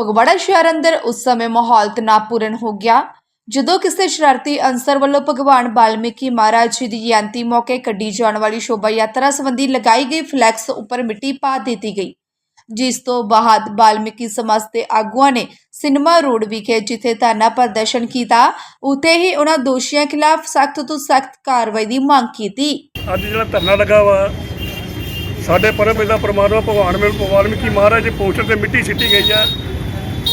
ਫਗਵਾੜਾ ਸ਼ਹਿਰ ਅੰਦਰ ਉਸ ਸਮੇਂ ਮਾਹੌਲ ਤਣਾਅਪੂਰਨ ਹੋ ਗਿਆ। ਜਦੋਂ ਕਿਸੇ ਸ਼ਰਾਰਤੀ ਅਨਸਰ ਵੱਲੋਂ ਭਗਵਾਨ ਬਾਲਮੀਕੀ ਮਹਾਰਾਜ ਜੀ ਦੀ ਜਯੰਤੀ ਮੌਕੇ ਕੱਢੀ ਜਾਣ ਵਾਲੀ ਸ਼ੋਭਾ ਯਾਤਰਾ ਸੰਬੰਧੀ ਲਗਾਈ ਗਈ ਫਲੈਕਸ ਉੱਪਰ ਮਿੱਟੀ ਪਾ ਦਿੱਤੀ ਗਈ, ਜਿਸ ਤੋਂ ਬਾਅਦ ਬਾਲਮੀਕੀ ਸਮਾਜ ਦੇ ਆਗੂਆਂ ਨੇ ਸਿਨੇਮਾ ਰੋਡ ਵਿਖੇ ਜਿੱਥੇ ਧਰਨਾ ਪ੍ਰਦਰਸ਼ਨ ਕੀਤਾ ਉਤੇ ਹੀ ਉਹਨਾਂ ਦੋਸ਼ੀਆਂ ਖਿਲਾਫ ਸਖਤ ਤੋਂ ਸਖਤ ਕਾਰਵਾਈ ਦੀ ਮੰਗ ਕੀਤੀ। ਅੱਜ ਜਿਹੜਾ ਧਰਨਾ ਲੱਗਾ ਵਾ, ਸਾਡੇ ਪਰਮ ਪਿਤਾ ਪਰਮਾਤਮਾ ਭਗਵਾਨ ਮੇਲ ਵਾਲਮੀਕੀ ਮਹਾਰਾਜ ਦੇ ਪੋਸਟਰ ਤੇ ਮਿੱਟੀ ਸਿੱਟੀ ਗਈ ਆ।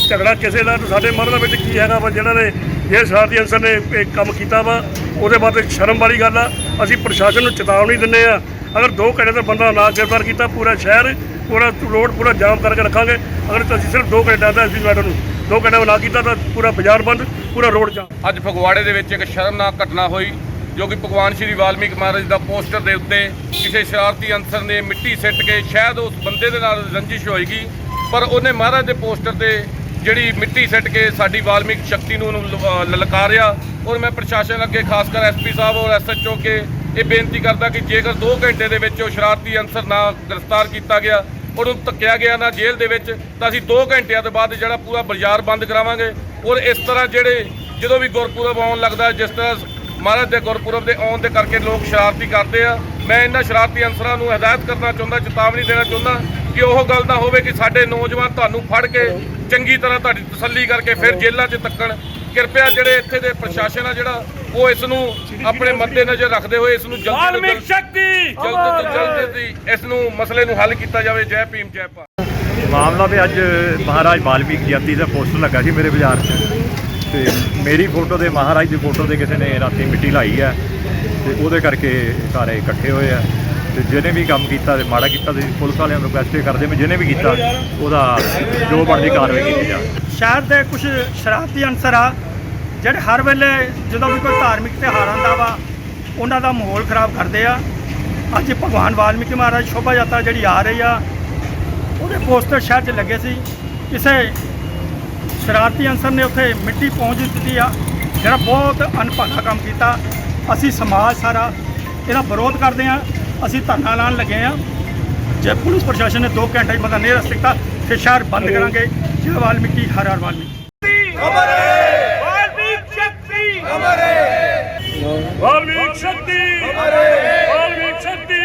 ਝਗੜਾ ਕਿਸੇ ਦਾ ਤੇ ਸਾਡੇ ਮਨ ਦੇ ਵਿੱਚ ਕੀ ਹੈਗਾ ਵਾ ਜਿਹੜਾ ਨੇ ਇਹ ਸ਼ਰਾਰਤੀ ਅਨਸਰ ਨੇ ਇਹ ਕੰਮ ਕੀਤਾ ਵਾ, ਉਹਦੇ ਬਾਅਦ ਇੱਕ ਸ਼ਰਮ ਵਾਲੀ ਗੱਲ ਆ, ਅਸੀਂ ਪ੍ਰਸ਼ਾਸਨ ਨੂੰ ਚੇਤਾਵਨੀ ਦਿੰਦੇ ਆ। ਅਗਰ 2 ਘੰਟੇ ਦਾ ਬੰਦਾ ਨਾ ਗ੍ਰਿਫਤਾਰ ਕੀਤਾ, ਪੂਰਾ ਸ਼ਹਿਰ, ਪੂਰਾ ਰੋਡ ਪੂਰਾ ਜਾਮ ਕਰਕੇ ਰੱਖਾਂਗੇ। ਅਗਰ ਅਸੀਂ ਸਿਰਫ 2 ਘੰਟੇ ਦਾ ਅਸੀਂ ਮੈਡਮ ਨੂੰ। 2 ਘੰਟੇ ਨਾ ਕੀਤਾ ਤਾਂ ਪੂਰਾ ਬਾਜ਼ਾਰ ਬੰਦ, ਪੂਰਾ ਰੋਡ ਜਾਮ। ਅੱਜ ਫਗਵਾੜੇ ਦੇ ਵਿੱਚ ਇੱਕ ਸ਼ਰਮਨਾਕ ਘਟਨਾ ਹੋਈ, ਜੋ ਕਿ ਭਗਵਾਨ ਸ਼੍ਰੀ ਵਾਲਮੀਕ ਮਹਾਰਾਜ ਦਾ ਪੋਸਟਰ ਦੇ ਉੱਤੇ ਕਿਸੇ ਸ਼ਰਾਰਤੀ ਅਨਸਰ ਨੇ ਮਿੱਟੀ ਸਿੱਟ ਕੇ ਸ਼ਾਇਦ ਉਸ ਬੰਦੇ ਦੇ ਨਾਲ ਰੰਜਿਸ਼ ਹੋਏਗੀ, ਪਰ ਉਹਨੇ ਮਹਾਰਾਜ ਦੇ ਪੋਸਟਰ ਤੇ ਜਿਹੜੀ ਮਿੱਟੀ ਸਿੱਟ ਕੇ ਸਾਡੀ ਵਾਲਮੀਕ ਸ਼ਕਤੀ ਨੂੰ ਉਹਨੂੰ ਲ- ਅਹ, ਲਲਕਾਰਿਆ। ਔਰ ਮੈਂ ਪ੍ਰਸ਼ਾਸਨ ਅੱਗੇ ਖਾਸ ਕਰ ਐਸਪੀ ਸਾਹਿਬ ਔਰ ਐਸਐਚਓ ਕੇ ਇਹ ਬੇਨਤੀ ਕਰਦਾ ਕਿ ਜੇਕਰ 2 ਘੰਟੇ ਦੇ ਵਿੱਚ ਉਹ ਸ਼ਰਾਰਤੀ ਅਨਸਰ ਨਾ ਗ੍ਰਿਫਤਾਰ ਕੀਤਾ ਗਿਆ ਔਰ ਉਹਨੂੰ ਧੱਕਿਆ ਗਿਆ ਨਾ ਜੇਲ੍ਹ ਦੇ ਵਿੱਚ, ਤਾਂ ਅਸੀਂ 2 ਘੰਟਿਆਂ ਤੋਂ ਬਾਅਦ ਜਿਹੜਾ ਪੂਰਾ ਬਾਜ਼ਾਰ ਬੰਦ ਕਰਾਵਾਂਗੇ। ਔਰ ਇਸ ਤਰ੍ਹਾਂ ਜਿਹੜੇ ਜਦੋਂ ਵੀ ਗੁਰਪੁਰਬ ਆਉਣ ਲੱਗਦਾ, ਜਿਸ ਤਰ੍ਹਾਂ ਮਹਾਰਾਜ ਦੇ ਗੁਰਪੁਰਬ ਦੇ ਆਉਣ ਦੇ ਕਰਕੇ ਲੋਕ ਸ਼ਰਾਰਤੀ ਕਰਦੇ ਆ ਮੈਂ ਇਹਨਾਂ ਸ਼ਰਾਰਤੀ ਅਨਸਰਾਂ ਨੂੰ ਹਦਾਇਤ ਕਰਨਾ ਚਾਹੁੰਦਾ ਚੇਤਾਵਨੀ ਦੇਣਾ ਚਾਹੁੰਦਾ ਕਿ ਉਹ ਗੱਲ ਨਾ ਹੋਵੇ ਕਿ ਸਾਡੇ ਨੌਜਵਾਨ ਤੁਹਾਨੂੰ ਫੜ ਕੇ ਚੰਗੀ ਤਰ੍ਹਾਂ ਤੁਹਾਡੀ ਤਸੱਲੀ ਕਰਕੇ ਫਿਰ ਜੇਲ੍ਹਾਂ 'ਚ ਤੱਕਣ। ਕਿਰਪਾ ਜਿਹੜੇ ਇੱਥੇ ਦੇ ਪ੍ਰਸ਼ਾਸਨ ਆ ਜਿਹੜਾ ਉਹ ਇਸ ਨੂੰ ਆਪਣੇ ਮੱਦੇ ਨਜ਼ਰ ਰੱਖਦੇ ਹੋਏ ਇਸ ਨੂੰ ਜਲਦੀ ਤੋਂ ਵਾਲਮੀਕ ਜਲਦ ਸ਼ਕਤੀ! ਜਲਦ ਤੋਂ ਜਲਦ ਹੀ ਇਸ ਨੂੰ ਮਸਲੇ ਨੂੰ ਹੱਲ ਕੀਤਾ ਜਾਵੇ। ਜੈ ਭੀਮ ਜੈ ਭਾਰਤ। ਮਾਮਲਾ ਤੇ ਅੱਜ ਮਹਾਰਾਜ ਵਾਲਮੀਕ ਜਯੰਤੀ ਦਾ ਪੋਸਟਰ ਲੱਗਾ ਸੀ ਮੇਰੇ ਬਾਜ਼ਾਰ 'ਚ। ਤੇ ਮੇਰੀ ਫੋਟੋ ਦੇ ਮਹਾਰਾਜ ਦੀ ਫੋਟੋ ਤੇ ਕਿਸੇ ਨੇ ਰਾਤੀ ਮਿੱਟੀ ਲਾਈ ਹੈ। ਤੇ ਉਹਦੇ ਕਰਕੇ ਸਾਰੇ ਇਕੱਠੇ ਹੋਏ ਆ। ਤੇ ਜਿਹਨੇ ਵੀ ਕੰਮ ਕੀਤਾ ਤੇ ਮਾੜਾ ਕੀਤਾ ਤੇ ਪੁਲਿਸ ਵਾਲਿਆਂ ਨੂੰ ਰਿਕੁਐਸਟ ਕਰਦੇ ਵੀ ਜਿਹਨੇ ਵੀ ਕੀਤਾ, ਉਹਦਾ ਜੋ ਬਣਦੀ ਕਾਰਵਾਈ ਕੀਤੀ ਜਾਵੇ। ਸ਼ਹਿਰ ਦੇ ਕੁਝ ਸ਼ਰਾਰਤੀ ਅਨਸਰ ਆ, ਜਿਹੜੇ ਹਰ ਵੇਲੇ ਜਦੋਂ ਵੀ ਕੋਈ ਧਾਰਮਿਕ ਤਿਉਹਾਰ ਆਉਂਦਾ ਵਾ, ਉਹਨਾਂ ਦਾ ਮਾਹੌਲ ਖਰਾਬ ਕਰਦੇ ਆ। ਅੱਜ ਭਗਵਾਨ ਵਾਲਮੀਕੀ ਮਹਾਰਾਜ ਸ਼ੋਭਾ ਯਾਤਰਾ ਜਿਹੜੀ ਆ ਰਹੀ ਆ, ਉਹਦੇ ਪੋਸਟਰ ਸ਼ਹਿਰ 'ਚ ਲੱਗੇ ਸੀ। ਕਿਸੇ ਸ਼ਰਾਰਤੀ ਅਨਸਰ ਨੇ ਉੱਥੇ ਮਿੱਟੀ ਪਹੁੰਚ ਦਿੱਤੀ ਆ, ਜਿਹੜਾ ਬਹੁਤ ਅਨਭਾਗਾ ਕੰਮ ਕੀਤਾ। ਅਸੀਂ ਸਮਾਜ ਸਾਰਾ ਇਹਦਾ ਵਿਰੋਧ ਕਰਦੇ ਆ ਅਸੀਂ ਧਰਨਾ ਲਾਉਣ ਲੱਗੇ ਆ ਜੇ ਪੁਲਿਸ ਪ੍ਰਸ਼ਾਸਨ ਨੇ 2 ਘੰਟੇ ਬੰਦਾ ਨਹੀਂ ਰਸ ਕੀਤਾ ਫਿਰ ਸ਼ਹਿਰ ਬੰਦ ਕਰਾਂਗੇ। ਜਿਹੜਾ ਵਾਲਮੀਕੀ ਹਰ ਹਰ ਵਾਲਮੀਕੀ ਵਾਲਮੀਕ ਸ਼ਕਤੀ।